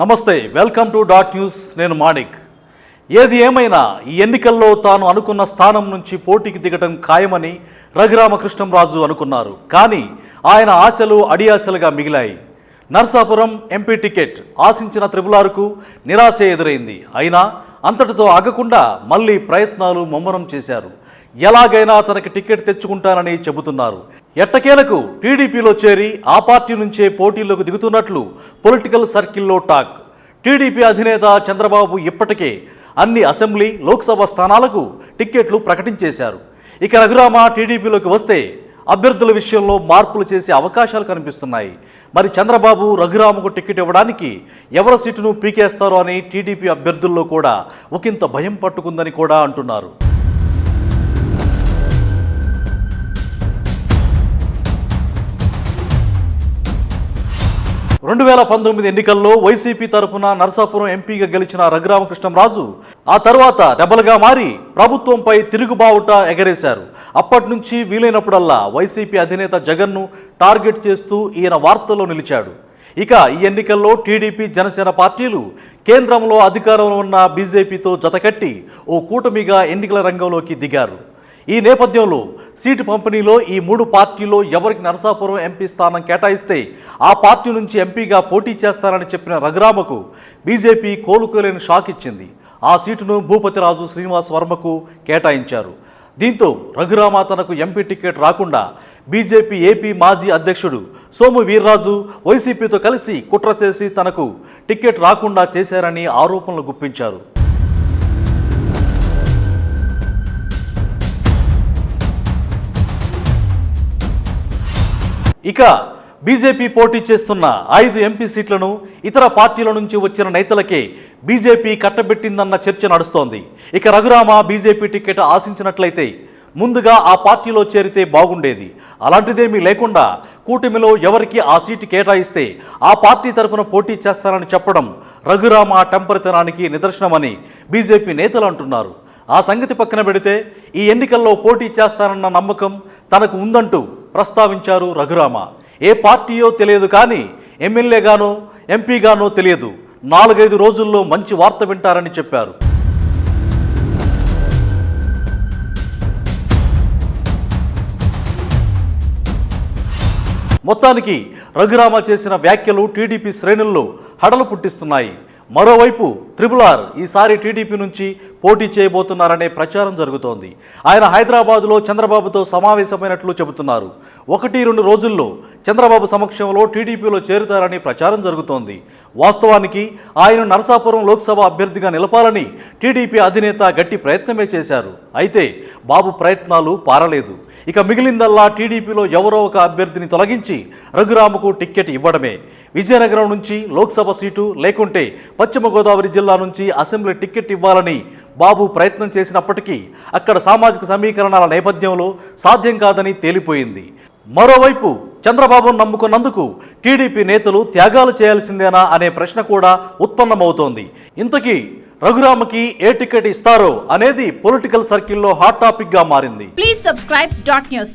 నమస్తే welcome to dot news నేను మాణిక్. ఏది ఏమైనా ఈ ఎన్నికల్లో తాను అనుకున్న స్థానం నుంచి పోటీకి దిగటం ఖాయమని రఘురామకృష్ణంరాజు అనుకున్నారు. కానీ ఆయన ఆశలు అడియాశలుగా మిగిలాయి. నర్సాపురం ఎంపీ టికెట్ ఆశించిన త్రిపులారుకు నిరాశ ఎదురైంది. అయినా అంతటితో ఆగకుండా మళ్ళీ ప్రయత్నాలు ముమ్మరం చేశారు. ఎలాగైనా తనకి టికెట్ తెచ్చుకుంటానని చెబుతున్నారు. ఎట్టకేలకు టీడీపీలో చేరి ఆ పార్టీ నుంచే పోటీల్లోకి దిగుతున్నట్లు పొలిటికల్ సర్కిల్లో టాక్. టీడీపీ అధినేత చంద్రబాబు ఇప్పటికే అన్ని అసెంబ్లీ లోక్సభ స్థానాలకు టిక్కెట్లు ప్రకటించేశారు. ఇక రఘురామ టీడీపీలోకి వస్తే అభ్యర్థుల విషయంలో మార్పులు చేసే అవకాశాలు కనిపిస్తున్నాయి. మరి చంద్రబాబు రఘురామకు టికెట్ ఇవ్వడానికి ఎవరి సీటును పీకేస్తారో అని టీడీపీ అభ్యర్థుల్లో కూడా ఒకంత భయం పట్టుకుందని కూడా అంటున్నారు. రెండు వేల పంతొమ్మిది ఎన్నికల్లో వైసీపీ తరపున నరసాపురం ఎంపీగా గెలిచిన రఘురామకృష్ణంరాజు ఆ తర్వాత రెబల్గా మారి ప్రభుత్వంపై తిరుగుబావుట ఎగరేశారు. అప్పటి నుంచి వీలైనప్పుడల్లా వైసీపీ అధినేత జగన్ను టార్గెట్ చేస్తూ ఈయన వార్తల్లో నిలిచాడు. ఇక ఈ ఎన్నికల్లో టీడీపీ జనసేన పార్టీలు కేంద్రంలో అధికారంలో ఉన్న బీజేపీతో జతకట్టి ఓ కూటమిగా ఎన్నికల రంగంలోకి దిగారు. ఈ నేపథ్యంలో సీటు పంపిణీలో ఈ మూడు పార్టీలో ఎవరికి నరసాపురం ఎంపీ స్థానం కేటాయిస్తే ఆ పార్టీ నుంచి ఎంపీగా పోటీ చేస్తారని చెప్పిన రఘురామకు బీజేపీ కోలుకోలేని షాక్ ఇచ్చింది. ఆ సీటును భూపతిరాజు శ్రీనివాస్ వర్మకు కేటాయించారు. దీంతో రఘురామ తనకు ఎంపీ టికెట్ రాకుండా బీజేపీ ఏపీ మాజీ అధ్యక్షుడు సోము వీర్రాజు వైసీపీతో కలిసి కుట్ర చేసి తనకు టికెట్ రాకుండా చేశారని ఆరోపణలు గుప్పించారు. ఇక బీజేపీ పోటీ చేస్తున్న ఐదు ఎంపీ సీట్లను ఇతర పార్టీల నుంచి వచ్చిన నేతలకే బీజేపీ కట్టబెట్టిందన్న చర్చ నడుస్తోంది. ఇక రఘురామ బీజేపీ టికెట్ ఆశించినట్లయితే ముందుగా ఆ పార్టీలో చేరితే బాగుండేది. అలాంటిదేమీ లేకుండా కూటమిలో ఎవరికి ఆ సీటు కేటాయిస్తే ఆ పార్టీ తరపున పోటీ చేస్తారని చెప్పడం రఘురామ టెంపరితనానికి నిదర్శనమని బీజేపీ నేతలు అంటున్నారు. ఆ సంగతి పక్కన పెడితే ఈ ఎన్నికల్లో పోటీ చేస్తారన్న నమ్మకం తనకు ఉందంటూ ప్రస్తావించారు రఘురామ. ఏ పార్టీయో తెలియదు కానీ ఎమ్మెల్యేగానో ఎంపీగానో తెలియదు. నాలుగైదు రోజుల్లో మంచి వార్త వింటారని చెప్పారు. మొత్తానికి రఘురామ చేసిన వ్యాఖ్యలు టీడీపీ శ్రేణుల్లో హడలు పుట్టిస్తున్నాయి. మరోవైపు త్రిపుల్ ఆర్ ఈసారి టీడీపీ నుంచి పోటీ చేయబోతున్నారనే ప్రచారం జరుగుతోంది. ఆయన హైదరాబాదులో చంద్రబాబుతో సమావేశమైనట్లు చెబుతున్నారు. ఒకటి రెండు రోజుల్లో చంద్రబాబు సమక్షంలో టీడీపీలో చేరుతారని ప్రచారం జరుగుతోంది. వాస్తవానికి ఆయన నరసాపురం లోక్సభ అభ్యర్థిగా నిలపాలని టీడీపీ అధినేత గట్టి ప్రయత్నమే చేశారు. అయితే బాబు ప్రయత్నాలు పారలేదు. ఇక మిగిలిందల్లా టీడీపీలో ఎవరో ఒక అభ్యర్థిని తొలగించి రఘురామకు టిక్కెట్ ఇవ్వడమే. విజయనగరం నుంచి లోక్సభ సీటు లేకుంటే పశ్చిమ గోదావరి జిల్లా నుంచి అసెంబ్లీ టికెట్ ఇవ్వాలని బాబు ప్రయత్నం చేసినప్పటికీ అక్కడ సామాజిక సమీకరణాల నేపథ్యంలో సాధ్యం కాదని తేలిపోయింది. మరోవైపు చంద్రబాబును నమ్ముకున్నందుకు టీడీపీ నేతలు త్యాగాలు చేయాల్సిందేనా అనే ప్రశ్న కూడా ఉత్పన్నమవుతోంది. ఇంతకీ రఘురామకి ఏ టికెట్ ఇస్తారో అనేది పొలిటికల్ సర్కిల్లో హాట్ టాపిక్గా మారింది. Please subscribe dot news